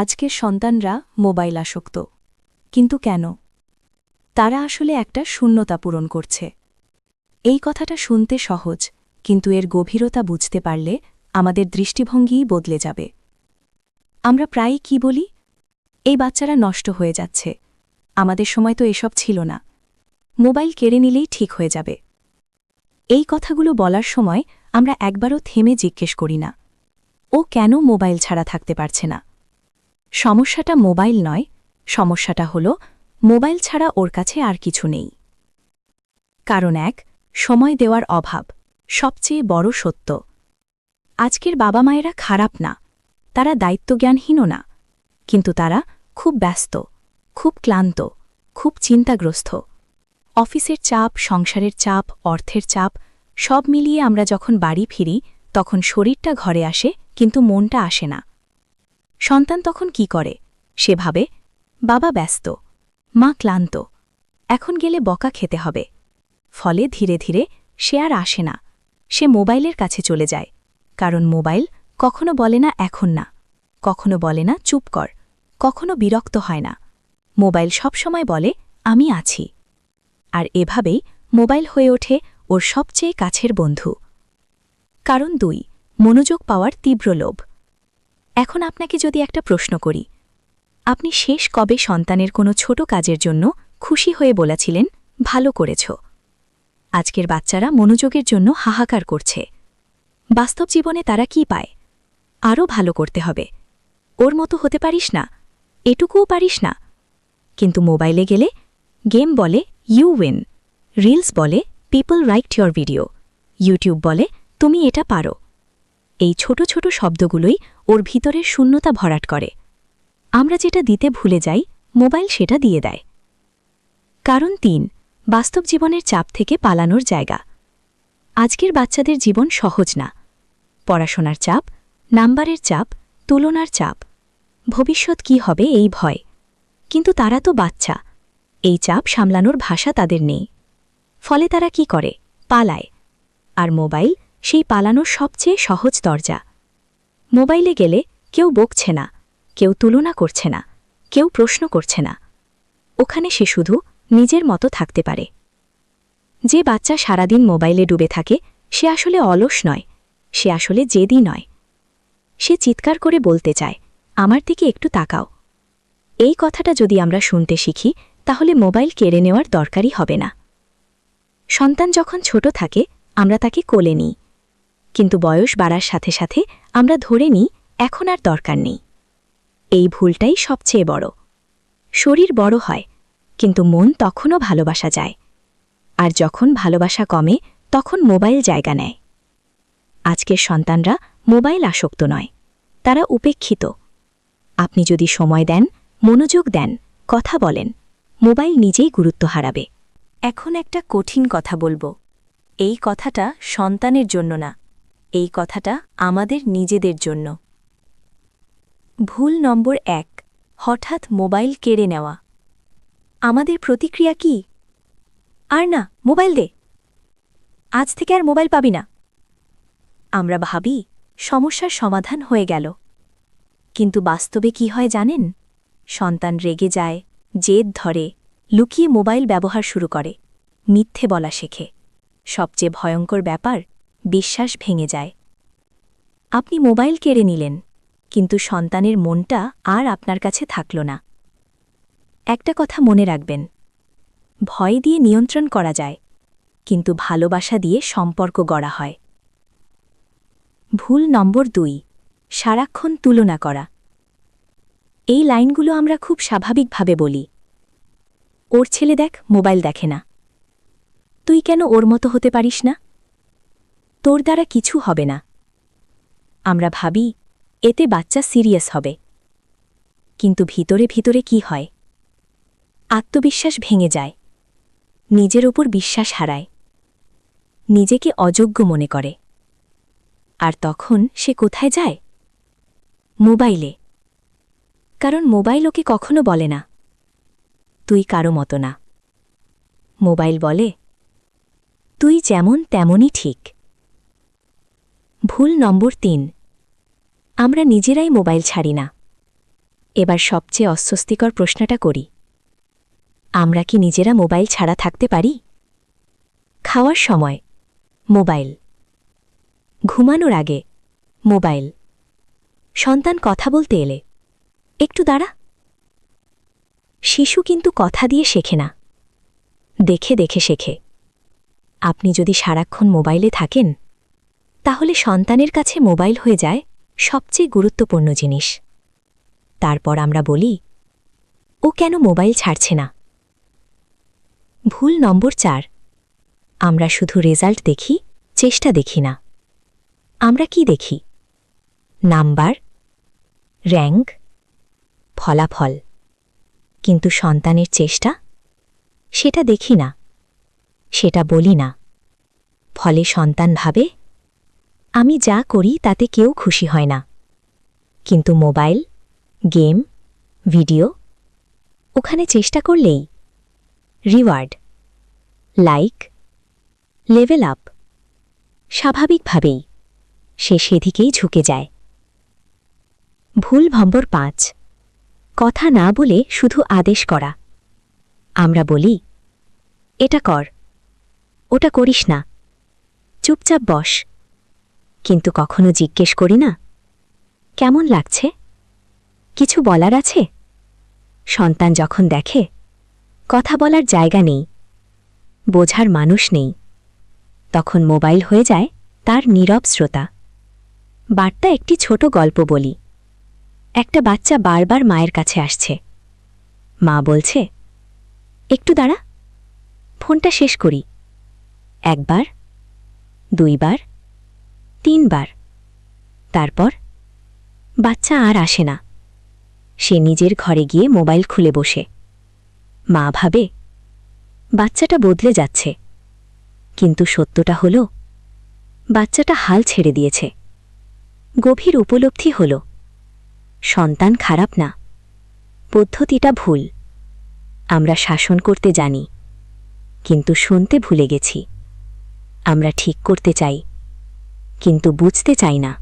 আজকের সন্তানরা মোবাইল আসক্ত। কিন্তু কেন? তারা আসলে একটা শূন্যতা পূরণ করছে। এই কথাটা শুনতে সহজ, কিন্তু এর গভীরতা বুঝতে পারলে আমাদের দৃষ্টিভঙ্গিই বদলে যাবে। আমরা প্রায়ই কি বলি? এই বাচ্চারা নষ্ট হয়ে যাচ্ছে। আমাদের সময় তো এসব ছিল না। মোবাইল কেড়ে নিলেই ঠিক হয়ে যাবে। এই কথাগুলো বলার সময় আমরা একবারও থেমে জিজ্ঞেস করি না। ও কেন মোবাইল ছাড়া থাকতে পারছে না? সমস্যাটা মোবাইল নয়, সমস্যাটা হল মোবাইল ছাড়া ওর কাছে আর কিছু নেই। কারণ এক, সময় দেওয়ার অভাব, সবচেয়ে বড় সত্য। আজকের বাবা মায়েরা খারাপ না, তারা দায়িত্বজ্ঞানহীনও না, কিন্তু তারা খুব ব্যস্ত, খুব ক্লান্ত, খুব চিন্তাগ্রস্ত। অফিসের চাপ, সংসারের চাপ, অর্থের চাপ, সব মিলিয়ে আমরা যখন বাড়ি ফিরি, তখন শরীরটা ঘরে আসে, কিন্তু মনটা আসে না। সন্তান তখন কি করে? সে ভাবে, বাবা ব্যস্ত, মা ক্লান্ত, এখন গেলে বকা খেতে হবে। ফলে ধীরে ধীরে সে আর আসে না। সে মোবাইলের কাছে চলে যায়। কারণ মোবাইল কখনো বলে না এখন না, কখনো বলে না চুপ কর, কখনো বিরক্ত হয় না। মোবাইল সবসময় বলে, আমি আছি। আর এভাবেই মোবাইল হয়ে ওঠে ওর সবচেয়ে কাছের বন্ধু। কারণ দুই, মনোযোগ পাওয়ার তীব্র লোভ। এখন আপনাকে যদি একটা প্রশ্ন করি, আপনি শেষ কবে সন্তানের কোনো ছোট কাজের জন্য খুশি হয়ে বলেছিলেন, ভালো করেছ আজকের বাচ্চারা মনোযোগের জন্য হাহাকার করছে। বাস্তব জীবনে তারা কি পায়? আরও ভালো করতে হবে। ওর মতো হতে পারিস না, এটুকুও পারিস না। কিন্তু মোবাইলে গেলে গেম বলে ইউ উইন রিলস বলে people write your video YouTube বলে তুমি এটা পারো এই ছোট ছোট শব্দগুলোই ওর ভিতরে শূন্যতা ভরাট করে। আমরা যেটা দিতে ভুলে যাই, মোবাইল সেটা দিয়ে দেয়। কারণ তিন, বাস্তব জীবনের চাপ থেকে পালানোর জায়গা। আজকের বাচ্চাদের জীবন সহজ না। পড়াশোনার চাপ, নাম্বারের চাপ, তুলনার চাপ। ভবিষ্যৎ কি হবে এই ভয়। কিন্তু তারা তো বাচ্চা। এই চাপ সামলানোর ভাষা তাদের নেই। ফলে তারা কি করে? পালায়। আর মোবাইল সেই পালানোর সবচেয়ে সহজ দরজা। মোবাইলে গেলে কেউ বকছে না, কেউ তুলনা করছে না, কেউ প্রশ্ন করছে না। ওখানে সে শুধু নিজের মতো থাকতে পারে। যে বাচ্চা সারাদিন মোবাইলে ডুবে থাকে, সে আসলে অলস নয়, সে আসলে জেদি নয়। সে চিৎকার করে বলতে চায়, আমার দিকে একটু তাকাও। এই কথাটা যদি আমরা শুনতে শিখি, তাহলে মোবাইল কেড়ে নেওয়ার দরকারই হবে না। সন্তান যখন ছোট থাকে, আমরা তাকে কোলে নিই। কিন্তু বয়স বাড়ার সাথে সাথে আমরা ধরে নিই, এখন আর দরকার নেই। এই ভুলটাই সবচেয়ে বড়। শরীর বড় হয়, কিন্তু মন তখনও ভালোবাসা যায়। আর যখন ভালোবাসা কমে, তখন মোবাইল জায়গা নেয়। আজকের সন্তানরা মোবাইল আসক্ত নয়, তারা উপেক্ষিত। আপনি যদি সময় দেন, মনোযোগ দেন, কথা বলেন, মোবাইল নিজেই গুরুত্ব হারাবে। এখন একটা কঠিন কথা বলব। এই কথাটা সন্তানের জন্য না এই কথাটা আমাদের নিজেদের জন্য। ভুল নম্বর এক, হঠাৎ মোবাইল কেড়ে নেওয়া। আমাদের প্রতিক্রিয়া কি? আর না, মোবাইল দে। আজ থেকে আর মোবাইল পাবি না। আমরা ভাবি, সমস্যার সমাধান হয়ে গেল। কিন্তু বাস্তবে কি হয় জানেন? সন্তান রেগে যায়, জেদ ধরে, লুকিয়ে মোবাইল ব্যবহার শুরু করে। মিথ্যে বলা শেখে। সবচেয়ে ভয়ঙ্কর ব্যাপার বিশ্বাস ভেঙে যায়। আপনি মোবাইল কেড়ে নিলেন, কিন্তু সন্তানের মনটা আর আপনার কাছে থাকল না। একটা কথা মনে রাখবেন, ভয় দিয়ে নিয়ন্ত্রণ করা যায়, কিন্তু ভালোবাসা দিয়ে সম্পর্ক গড়া হয়। ভুল নম্বর দুই, সারাক্ষণ তুলনা করা। এই লাইনগুলো আমরা খুব স্বাভাবিকভাবে বলি। ওর ছেলে দেখ, মোবাইল দেখে না। তুই কেন ওর মতো হতে পারিস না? তোর দ্বারা কিছু হবে না। আমরা ভাবি, এতে বাচ্চা সিরিয়াস হবে। কিন্তু ভিতরে ভিতরে কি হয়? আত্মবিশ্বাস ভেঙে যায়। নিজের ওপর বিশ্বাস হারায়। নিজেকে অযোগ্য মনে করে। আর তখন সে কোথায় যায়? মোবাইলে। কারণ মোবাইল ওকে কখনো বলে না। তুই কারও মতো না। মোবাইল বলে, তুই যেমন তেমনই ঠিক। ভুল নম্বর তিন। আমরা নিজেরাই মোবাইল ছাড়ি না। এবার সবচেয়ে অস্বস্তিকর প্রশ্নটা করি। আমরা কি নিজেরা মোবাইল ছাড়া থাকতে পারি? খাওয়ার সময়, মোবাইল। ঘুমানোর আগে, মোবাইল। সন্তান কথা বলতে এলে, একটু দাঁড়া। শিশু কিন্তু কথা দিয়ে শেখে না। দেখে দেখে শেখে। আপনি যদি সারাক্ষণ মোবাইলে থাকেন তাহলে সন্তানের কাছে মোবাইল হয়ে যায় সবচেয়ে গুরুত্বপূর্ণ জিনিস। তারপর আমরা বলি, ও কেন মোবাইল ছাড়ছে না? ভুল নম্বর চার, আমরা শুধু রেজাল্ট দেখি, চেষ্টা দেখি না। আমরা কি দেখি? নাম্বার, র্যাঙ্ক, ফলাফল। কিন্তু সন্তানের চেষ্টা, সেটা দেখি না, সেটা বলি না। ফলে সন্তান ভাবে আমি যা করি তাতে কেউ খুশি হয় না। কিন্তু মোবাইল, গেম, ভিডিও, ওখানে চেষ্টা করলেই রিওয়ার্ড, লাইক, লেভেল আপ, স্বাভাবিকভাবেই সে সেদিকেই ঝুঁকে যায়। ভুল ভম্বর পাঁচ, কথা না বলে শুধু আদেশ করা। আমরা বলি, এটা কর, ওটা করিস না। চুপচাপ বস। কিন্তু কখনো জিজ্ঞেস করি না। কেমন লাগছে? কিছু বলার আছে? সন্তান যখন দেখে, কথা বলার জায়গা নেই, বোঝার মানুষ নেই, তখন মোবাইল হয়ে যায় তার নীরব শ্রোতা। বার্তা একটি ছোট গল্প বলি। একটা বাচ্চা বারবার মায়ের কাছে আসছে। মা বলছে, একটু দাঁড়া, ফোনটা শেষ করি। একবার, দুইবার তিনবার। তারপর বাচ্চা আর আসে না। সে নিজের ঘরে গিয়ে মোবাইল খুলে বসে। মা ভাবে, বাচ্চাটা বদলে যাচ্ছে। কিন্তু সত্যটা হল, বাচ্চাটা হাল ছেড়ে দিয়েছে। গভীর উপলব্ধি হল, সন্তান খারাপ না। পদ্ধতিটা ভুল। আমরা শাসন করতে জানি, কিন্তু শুনতে ভুলে গেছি। আমরা ঠিক করতে চাই। কিন্তু বুঝতে চাই না।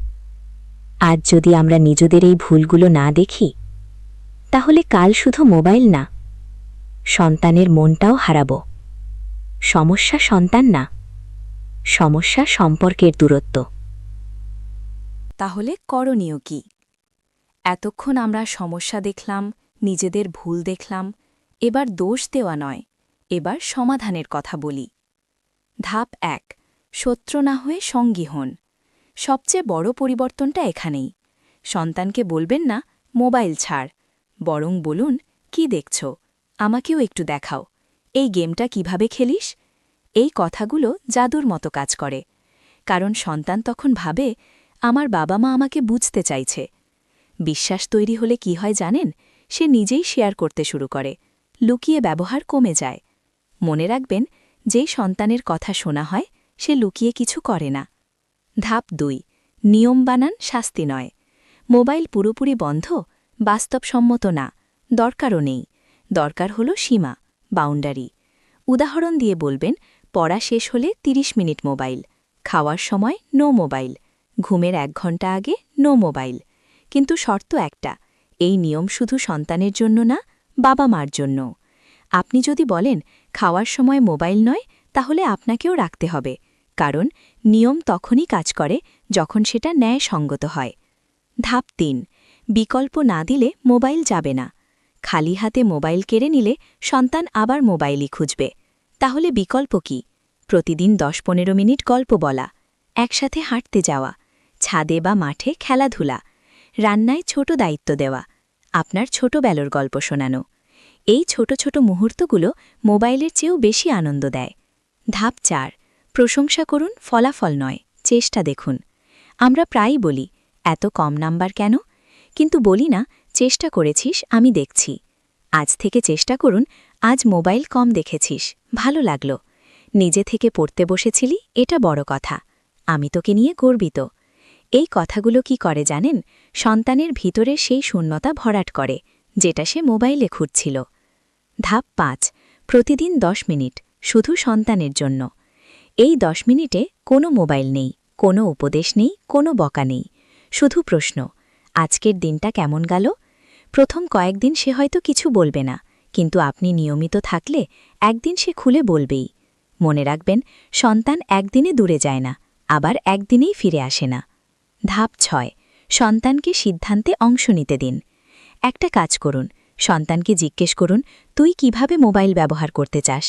আজ যদি আমরা নিজেদের এই ভুলগুলো না দেখি, তাহলে কাল শুধু মোবাইল না, সন্তানের মনটাও হারাব। সমস্যা সন্তান না, সমস্যা সম্পর্কের দূরত্ব। তাহলে করণীয় কি? এতক্ষণ আমরা সমস্যা দেখলাম, নিজেদের ভুল দেখলাম, এবার দোষ দেওয়া নয়, এবার সমাধানের কথা বলি। ধাপ এক, শত্রু না হয়ে সঙ্গী হন। সবচেয়ে বড় পরিবর্তনটা এখানেই। সন্তানকে বলবেন না, মোবাইল ছাড়। বরং বলুন, কি দেখছ? আমাকেও একটু দেখাও। এই গেমটা কীভাবে খেলিস? এই কথাগুলো জাদুর মতো কাজ করে। কারণ সন্তান তখন ভাবে, আমার বাবা মা আমাকে বুঝতে চাইছে। বিশ্বাস তৈরি হলে কি হয় জানেন? সে নিজেই শেয়ার করতে শুরু করে। লুকিয়ে ব্যবহার কমে যায়। মনে রাখবেন, যেই সন্তানের কথা শোনা হয়, সে লুকিয়ে কিছু করে না। ধাপ দুই, নিয়ম বানান শাস্তি নয়। মোবাইল পুরোপুরি বন্ধ, বাস্তবসম্মত না, দরকারও নেই। দরকার হল সীমা, বাউন্ডারি। উদাহরণ দিয়ে বলবেন, পড়া শেষ হলে ৩০ মিনিট মোবাইল, খাওয়ার সময় নো মোবাইল, ঘুমের এক ঘণ্টা আগে নো মোবাইল। কিন্তু শর্ত একটা, এই নিয়ম শুধু সন্তানের জন্য না বাবা মার জন্য। আপনি যদি বলেন, খাওয়ার সময় মোবাইল নয়, তাহলে আপনাকেও রাখতে হবে। কারণ নিয়ম তখনই কাজ করে যখন সেটা ন্যায়সঙ্গত হয়। ধাপ তিন, বিকল্প না দিলে মোবাইল যাবে না। খালি হাতে মোবাইল কেড়ে নিলে সন্তান আবার মোবাইলই খুঁজবে। তাহলে বিকল্প কি? প্রতিদিন দশ পনেরো মিনিট গল্প বলা, একসাথে হাঁটতে যাওয়া, ছাদে বা মাঠে খেলাধুলা, রান্নায় ছোট দায়িত্ব দেওয়া, আপনার ছোট ছোটবেলার গল্প শোনানো। এই ছোট ছোট মুহূর্তগুলো মোবাইলের চেয়েও বেশি আনন্দ দেয়। ধাপ চার প্রশংসা করুন, ফলাফল নয়। চেষ্টা দেখুন। আমরা প্রায়ই বলি, এত কম নাম্বার কেন? কিন্তু বলি না, চেষ্টা করেছিস, আমি দেখছি। আজ থেকে চেষ্টা করুন, আজ মোবাইল কম দেখেছিস, ভালো লাগল। নিজে থেকে পড়তে বসেছিলি, এটা বড় কথা। আমি তোকে নিয়ে গর্বিত। এই কথাগুলো কি করে জানেন? সন্তানের ভিতরে সেই শূন্যতা ভরাট করে, যেটা সে মোবাইলে খুঁজছিল। ধাপ পাঁচ, প্রতিদিন দশ মিনিট, শুধু সন্তানের জন্য। এই দশ মিনিটে কোনো মোবাইল নেই, কোনো উপদেশ নেই, কোনো বকা নেই। শুধু প্রশ্ন, আজকের দিনটা কেমন গেল? প্রথম কয়েকদিন সে হয়তো কিছু বলবে না, কিন্তু আপনি নিয়মিত থাকলে একদিন সে খুলে বলবেই। মনে রাখবেন, সন্তান একদিনে দূরে যায় না, আবার একদিনেই ফিরে আসে না। ধাপ ছয়, সন্তানকে সিদ্ধান্তে অংশ নিতে দিন। একটা কাজ করুন, সন্তানকে জিজ্ঞেস করুন, তুই কীভাবে মোবাইল ব্যবহার করতে চাস?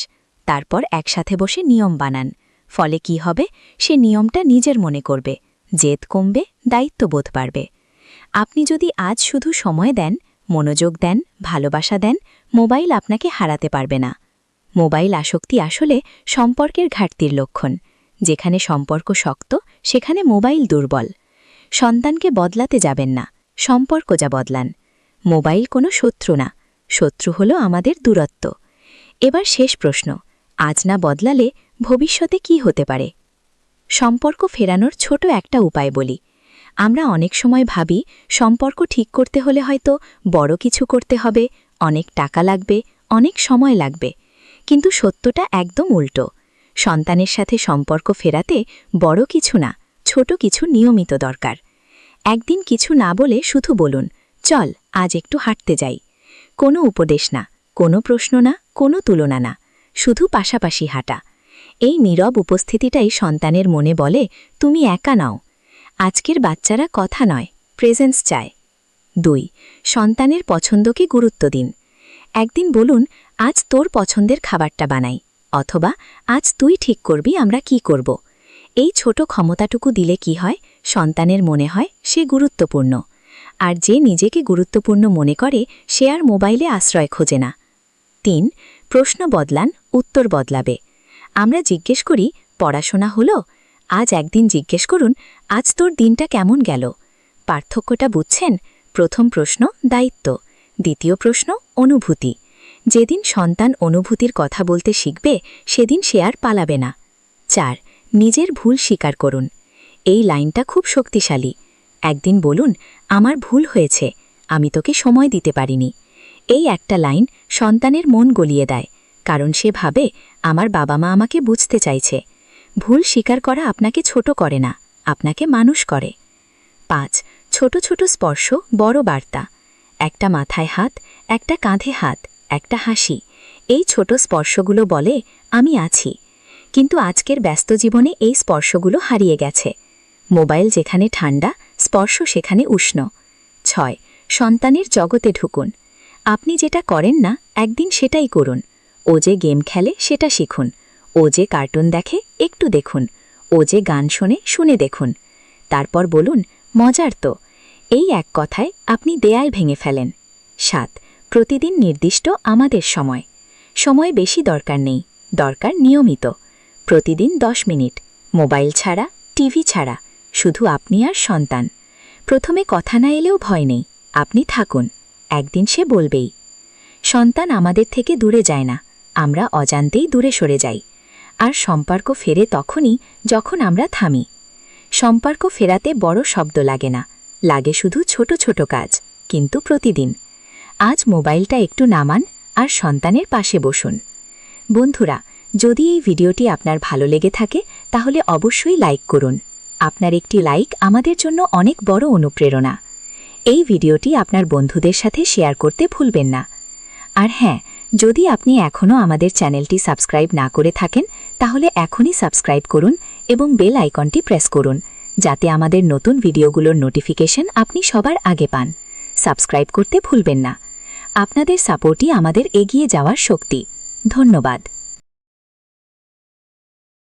তারপর একসাথে বসে নিয়ম বানান। ফলে কি হবে? সে নিয়মটা নিজের মনে করবে। জেদ কমবে, দায়িত্ববোধ বাড়বে। আপনি যদি আজ শুধু সময় দেন, মনোযোগ দেন, ভালোবাসা দেন, মোবাইল আপনাকে হারাতে পারবে না। মোবাইল আসক্তি আসলে সম্পর্কের ঘাটতির লক্ষণ। যেখানে সম্পর্ক শক্ত, সেখানে মোবাইল দুর্বল। সন্তানকে বদলাতে যাবেন না, সম্পর্ক যা বদলান। মোবাইল কোনো শত্রু না, শত্রু হলো আমাদের দূরত্ব। এবার শেষ প্রশ্ন, আজ না বদলালে ভবিষ্যতে কি হতে পারে? সম্পর্ক ফেরানোর ছোট একটা উপায় বলি। আমরা অনেক সময় ভাবি, সম্পর্ক ঠিক করতে হলে হয়তো বড় কিছু করতে হবে, অনেক টাকা লাগবে, অনেক সময় লাগবে। কিন্তু সত্যটা একদম উল্টো। সন্তানের সাথে সম্পর্ক ফেরাতে বড় কিছু না, ছোট কিছু নিয়মিত দরকার। একদিন কিছু না বলে শুধু বলুন, চল, আজ একটু হাঁটতে যাই। কোনো উপদেশ না, কোনো প্রশ্ন না, কোনো তুলনা না, শুধু পাশাপাশি হাঁটা। এই নীরব উপস্থিতিটাই সন্তানের মনে বলে, তুমি একা নাও। আজকের বাচ্চারা কথা নয় প্রেজেন্স চায়। দুই, সন্তানের পছন্দকে গুরুত্ব দিন। একদিন বলুন, আজ তোর পছন্দের খাবারটা বানাই, অথবা আজ তুই ঠিক করবি, আমরা কি করব? এই ছোট ক্ষমতাটুকু দিলে কি হয়? সন্তানের মনে হয় সে গুরুত্বপূর্ণ। আর যে নিজেকে গুরুত্বপূর্ণ মনে করে, সে আর মোবাইলে আশ্রয় খোঁজে না। তিন, প্রশ্ন বদলান, উত্তর বদলাবে। আমরা জিজ্ঞেস করি, পড়াশোনা হলো? আজ একদিন জিজ্ঞেস করুন, আজ তোর দিনটা কেমন গেল? পার্থক্যটা বুঝছেন? প্রথম প্রশ্ন, দায়িত্ব। দ্বিতীয় প্রশ্ন, অনুভূতি। যেদিন সন্তান অনুভূতির কথা বলতে শিখবে, সেদিন সে আর পালাবে না। চার, নিজের ভুল স্বীকার করুন। এই লাইনটা খুব শক্তিশালী। একদিন বলুন, আমার ভুল হয়েছে, আমি তোকে সময় দিতে পারিনি। এই একটা লাইন সন্তানের মন গলিয়ে দেয়। কারণ সে ভাবে আমার বাবা মা আমাকে বুঝতে চাইছে। ভুল স্বীকার করা আপনাকে ছোট করে না, আপনাকে মানুষ করে। পাঁচ, ছোট ছোট স্পর্শ, বড় বার্তা। একটা মাথায় হাত, একটা কাঁধে হাত, একটা হাসি। এই ছোট স্পর্শগুলো বলে, আমি আছি। কিন্তু আজকের ব্যস্ত জীবনে এই স্পর্শগুলো হারিয়ে গেছে। মোবাইল যেখানে ঠান্ডা, স্পর্শ সেখানে উষ্ণ। ছয়, সন্তানের জগতে ঢুকুন। আপনি যেটা করেন না, একদিন সেটাই করুন। ও যে গেম খেলে সেটা শিখুন। ও যে কার্টুন দেখে একটু দেখুন। ও যে গান শোনে শুনে দেখুন। তারপর বলুন, মজার তো। এই এক কথায় আপনি দেয়াল ভেঙে ফেলেন। সাত, প্রতিদিন নির্দিষ্ট আমাদের সময়। সময় বেশি দরকার নেই, দরকার নিয়মিত। প্রতিদিন দশ মিনিট, মোবাইল ছাড়া, টিভি ছাড়া, শুধু আপনি আর সন্তান। প্রথমে কথা না এলেও ভয় নেই, আপনি থাকুন। একদিন সে বলবেই। সন্তান আমাদের থেকে দূরে যায় না আমরা অজান্তেই দূরে সরে যাই। আর সম্পর্ক ফেরে তখনই যখন আমরা থামি। সম্পর্ক ফেরাতে বড় শব্দ লাগে না। লাগে শুধু ছোট ছোট কাজ, কিন্তু প্রতিদিন। আজ মোবাইলটা একটু নামান আর সন্তানের পাশে বসুন। বন্ধুরা, যদি এই ভিডিওটি আপনার ভালো লেগে থাকে, তাহলে অবশ্যই লাইক করুন। আপনার একটি লাইক আমাদের জন্য অনেক বড় অনুপ্রেরণা। এই ভিডিওটি আপনার বন্ধুদের সাথে শেয়ার করতে ভুলবেন না। আর হ্যাঁ যদি আপনি এখনও আমাদের চ্যানেলটি সাবস্ক্রাইব না করে থাকেন, তাহলে এখনই সাবস্ক্রাইব করুন এবং বেল আইকনটি প্রেস করুন, যাতে আমাদের নতুন ভিডিওগুলোর নোটিফিকেশন আপনি সবার আগে পান। সাবস্ক্রাইব করতে ভুলবেন না। আপনাদের সাপোর্টই আমাদের এগিয়ে যাওয়ার শক্তি। ধন্যবাদ।